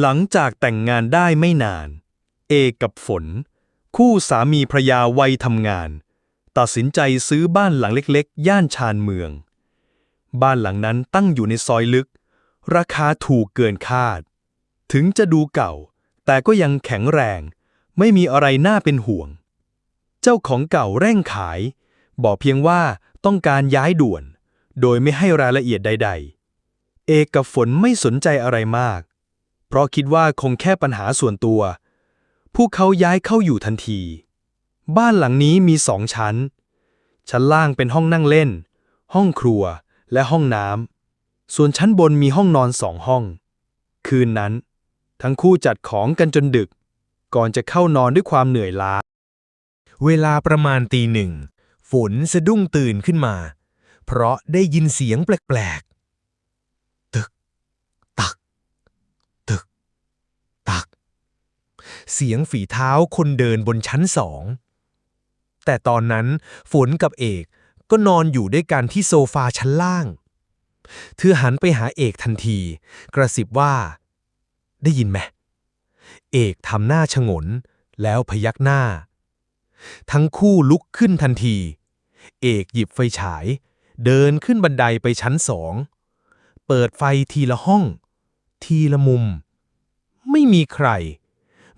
หลังจากแต่งงานได้ไม่นาน เอกับฝน คู่สามีภรรยาวัยทำงาน ตัดสินใจซื้อบ้านหลังเล็กๆ ย่านชานเมือง บ้านหลังนั้นตั้งอยู่ในซอยลึก ราคาถูกเกินคาด ถึงจะดูเก่า แต่ก็ยังแข็งแรง ไม่มีอะไรน่าเป็นห่วง เจ้าของเก่าเร่งขาย บอกเพียงว่าต้องการย้ายด่วน โดยไม่ให้รายละเอียดใด ๆ เอกกับฝนไม่สนใจอะไรมาก เพราะคิดว่าคงแค่ปัญหาส่วนตัว พวกเขาย้ายเข้าอยู่ทันที บ้านหลังนี้มีสองชั้น ชั้นล่างเป็นห้องนั่งเล่น ห้องครัวและห้องน้ำ ส่วนชั้นบนมีห้องนอนสองห้อง คืนนั้น ทั้งคู่จัดของกันจนดึก ก่อนจะเข้านอนด้วยความเหนื่อยล้า เวลาประมาณตีหนึ่ง ฝนสะดุ้งตื่นขึ้นมา เพราะได้ยินเสียงแปลกๆ ตึก ตัก ตึก ตัก เสียงฝีเท้าคนเดินบนชั้นสอง แต่ตอนนั้นฝนกับเอกก็นอนอยู่ด้วยกันที่โซฟาชั้นล่าง เธอหันไปหาเอกทันที กระซิบว่า ได้ยินไหม เอกทำหน้าชงน แล้วพยักหน้า ทั้งคู่ลุกขึ้นทันที เอกหยิบไฟฉาย เดินขึ้นบันไดไปชั้นสอง เปิดไฟทีละห้อง ทีละมุม ไม่มีใคร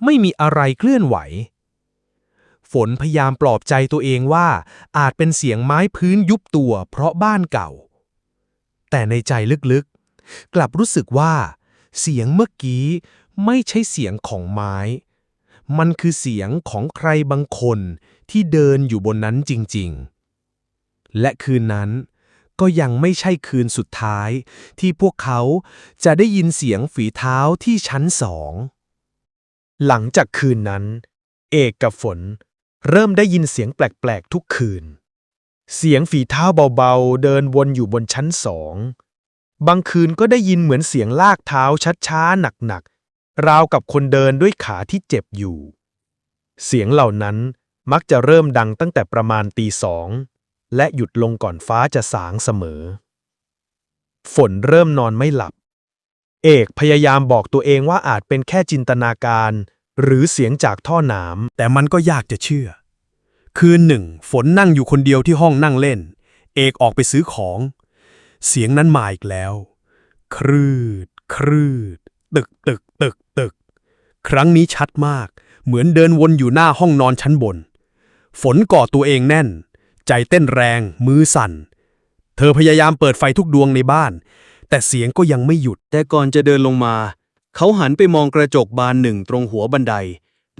ไม่มีอะไรเคลื่อนไหว ฝนพยายามปลอบใจตัวเองว่าอาจเป็นเสียงไม้พื้นยุบตัวเพราะบ้านเก่า แต่ในใจลึกๆ กลับรู้สึกว่า เสียงเมื่อกี้ไม่ใช่เสียงของไม้ มันคือเสียงของใครบางคนที่เดินอยู่บนนั้นจริงๆ และคืนนั้นก็ยังไม่ใช่คืนสุดท้ายที่พวกเขาจะได้ยินเสียงฝีเท้าที่ชั้นสอง หลังจากคืนนั้น เอกกับฝนเริ่มได้ยินเสียงแปลก ๆ ทุกคืน เสียงฝีเท้าเบา ๆ เดินวนอยู่บนชั้นสอง บางคืนก็ได้ยินเหมือนเสียงลากเท้าช้าๆหนัก ๆ ราวกับคนเดินด้วยขาที่เจ็บอยู่ เสียงเหล่านั้นมักจะเริ่มดังตั้งแต่ประมาณตีสอง และหยุดลงก่อนฟ้าจะสางเสมอ ฝนเริ่มนอนไม่หลับ เอกพยายามบอกตัวเองว่าอาจเป็นแค่จินตนาการ หรือเสียงจากท่อหนาม แต่มันก็ยากจะเชื่อ คืนหนึ่ง ฝนนั่งอยู่คนเดียวที่ห้องนั่งเล่น เอกออกไปซื้อของ เสียงนั้นมาอีกแล้ว ครืด ครืด ตึกตึกตึกตึก ครั้งนี้ชัดมาก เหมือนเดินวนอยู่หน้าห้องนอนชั้นบน ฝนก่อตัวเองแน่น ใจเต้นแรง มือสั่น เธอพยายามเปิดไฟทุกดวงในบ้าน แต่เสียงก็ยังไม่หยุด แต่ก่อนจะเดินลงมา เขาหันไปมองกระจกบานหนึ่งตรงหัวบันได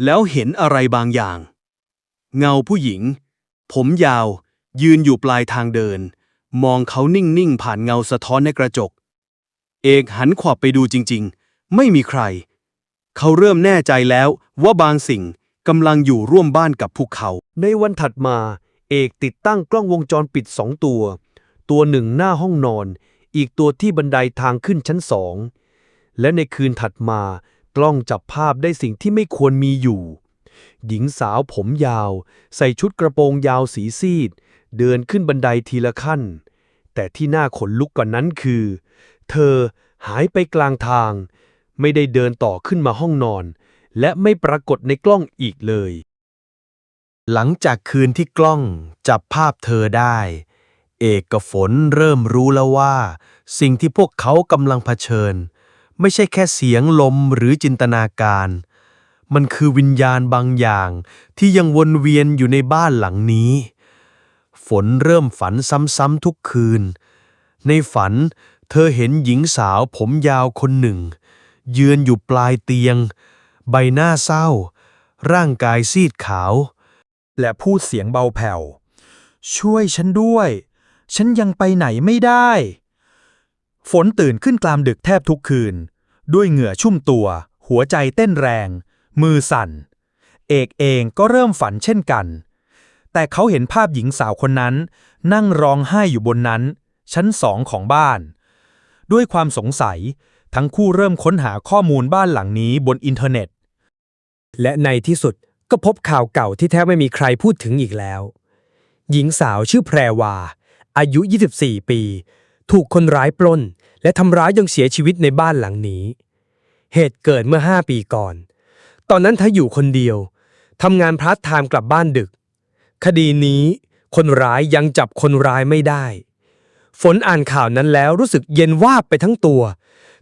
แล้วเห็นอะไรบางอย่าง เงาผู้หญิง ผมยาว ยืนอยู่ปลายทางเดิน มองเขานิ่งๆผ่านเงาสะท้อนในกระจก เอกหันขวับไปดูจริงๆ ไม่มีใคร เขาเริ่มแน่ใจแล้วว่าบางสิ่งกำลังอยู่ร่วมบ้านกับพวกเขา ในวันถัดมา เอกติดตั้งกล้องวงจรปิดสองตัว ตัวหนึ่งหน้าห้องนอน อีกตัวที่บันไดทางขึ้นชั้นสอง และในคืนถัดมากล้องจับภาพได้สิ่งที่ไม่ควรมีอยู่ หญิงสาวผมยาว ใส่ชุดกระโปรงยาวสีซีด เดินขึ้นบันไดทีละขั้น แต่ที่น่าขนลุกกว่านั้นคือ เธอหายไปกลางทาง ไม่ได้เดินต่อขึ้นมาห้องนอน และไม่ปรากฏในกล้องอีกเลย หลังจากคืนที่กล้องจับภาพเธอได้ เอกกฝนเริ่มรู้แล้วว่า สิ่งที่พวกเขากำลังเผชิญ ไม่ใช่แค่เสียงลมหรือจินตนาการ มันคือวิญญาณบางอย่าง ที่ยังวนเวียนอยู่ในบ้านหลังนี้ ฝนเริ่มฝันซ้ำๆทุกคืน ในฝันเธอเห็นหญิงสาวผมยาวคนหนึ่ง ยืนอยู่ปลายเตียง ใบหน้าเศร้า ร่างกายซีดขาว และพูดเสียงเบาแผ่ว ช่วยฉันด้วย ฉันยังไปไหนไม่ได้ ฝนตื่นขึ้นกลางดึกแทบทุกคืน ด้วยเหงื่อชุ่มตัว หัวใจเต้นแรง มือสั่น เอกเองก็เริ่มฝันเช่นกัน แต่เขาเห็นภาพหญิงสาวคนนั้น นั่งร้องไห้อยู่บนนั้น ชั้นสองของบ้าน ด้วยความสงสัย ทั้งคู่เริ่มค้นหาข้อมูลบ้านหลังนี้บนอินเทอร์เน็ต และในที่สุดก็พบข่าวเก่าที่แทบไม่มีใครพูดถึงอีกแล้ว หญิงสาวชื่อแพรวา อายุ 24 ปี ถูกคนร้ายปล้น และทำร้ายจนเสียชีวิตในบ้านหลังนี้ เหตุเกิดเมื่อห้าปีก่อน ตอนนั้นเธออยู่คนเดียวทำงานพาร์ทไทม์กลับบ้านดึก คดีนี้คนร้ายยังจับคนร้ายไม่ได้ ฝนอ่านข่าวนั้นแล้วรู้สึกเย็นวาบไปทั้งตัว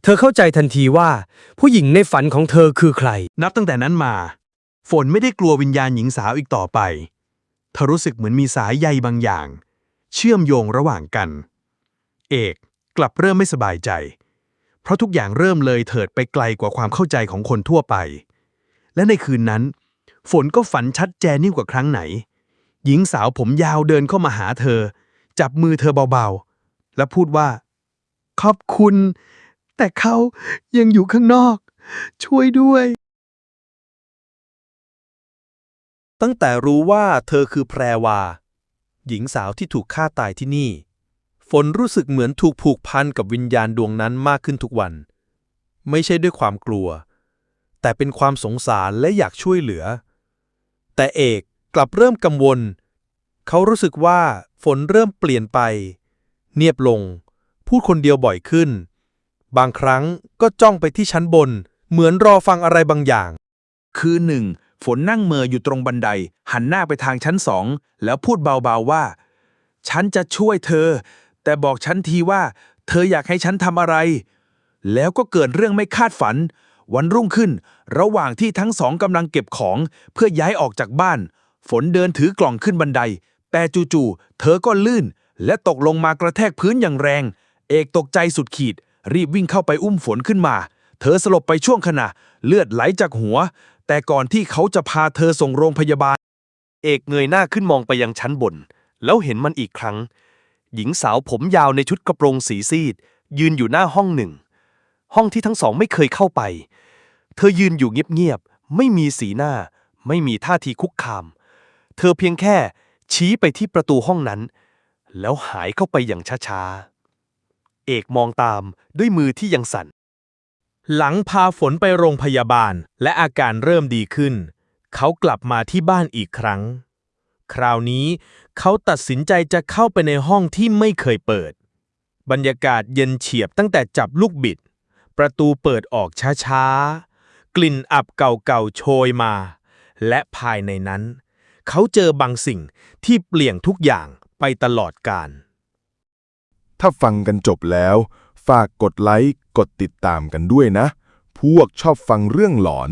เธอเข้าใจทันทีว่า ผู้หญิงในฝันของเธอคือใคร นับตั้งแต่นั้นมา ฝนไม่ได้กลัววิญญาณหญิงสาวอีกต่อไป เธอรู้สึกเหมือนมีสายใยบางอย่าง เชื่อมโยงระหว่างกัน เอกกลับเริ่มไม่สบายใจ เพราะทุกอย่างเริ่มเลยเถิดไปไกลกว่าความเข้าใจของคนทั่วไป และในคืนนั้น ฝนก็ฝันชัดแจนยิ่งกว่าครั้งไหน หญิงสาวผมยาวเดินเข้ามาหาเธอ จับมือเธอเบาๆ และพูดว่า ขอบคุณ แต่เขายังอยู่ข้างนอก ช่วยด้วย ตั้งแต่รู้ว่าเธอคือแพรวา หญิงสาวที่ถูกฆ่าตายที่นี่ ฝนรู้สึกเหมือนถูกผูกพันกับวิญญาณดวงนั้นมากขึ้นทุกวัน ไม่ใช่ด้วยความกลัว แต่เป็นความสงสารและอยากช่วยเหลือ แต่เอกกลับเริ่มกังวล เขารู้สึกว่าฝนเริ่มเปลี่ยนไป เนียบลง พูดคนเดียวบ่อยขึ้น บางครั้งก็จ้องไปที่ชั้นบน เหมือนรอฟังอะไรบางอย่าง คืนหนึ่ง ฝนนั่งเมออยู่ตรงบันได หันหน้าไปทางชั้นสอง แล้วพูดเบาๆว่า ฉันจะช่วยเธอ แต่บอกฉันทีว่า เธออยากให้ฉันทำอะไร แล้วก็เกิดเรื่องไม่คาดฝัน วันรุ่งขึ้น ระหว่างที่ทั้งสองกำลังเก็บของ เพื่อย้ายออกจากบ้าน ฝนเดินถือกล่องขึ้นบันได แต่จู่ๆเธอก็ลื่น และตกลงมากระแทกพื้นอย่างแรง เอกตกใจสุดขีด รีบวิ่งเข้าไปอุ้มฝนขึ้นมา เธอสลบไปช่วงขณะ เลือดไหลจากหัว แต่ก่อนที่เขาจะพาเธอส่งโรงพยาบาล เอกเงยหน้าขึ้นมองไปยังชั้นบน แล้วเห็นมันอีกครั้ง หญิงสาวผมยาวในชุดกระโปรงสีซีด ยืนอยู่หน้าห้องหนึ่ง ห้องที่ทั้งสองไม่เคยเข้าไป เธอยืนอยู่เงียบๆไม่มีสีหน้า ไม่มีท่าทีคุกคาม เธอเพียงแค่ ชี้ไปที่ประตูห้องนั้น แล้วหายเข้าไปอย่างช้าๆเอกมองตามด้วยมือที่ยังสั่น หลังพาฝนไปโรงพยาบาลและอาการเริ่มดีขึ้น เขากลับมาที่บ้านอีกครั้ง คราวนี้เขาตัดสินใจจะเข้าไปในห้องที่ไม่เคยเปิด บรรยากาศเย็นเฉียบตั้งแต่จับลูกบิด ประตูเปิดออกช้าๆ กลิ่นอับเก่าๆโชยมา และภายในนั้น เขาเจอบางสิ่งที่เปลี่ยนทุกอย่างไปตลอดกาลถ้าฟังกันจบแล้ว ฝากกดไลค์ กดติดตามกันด้วยนะ พวกชอบฟังเรื่องหลอน